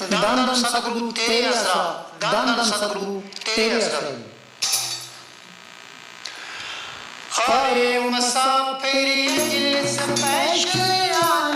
दान दन सतगुरु तेरे आसरा दान दन सतगुरु तेरे आसरा अरे मसा फेरी जिल से पैश आया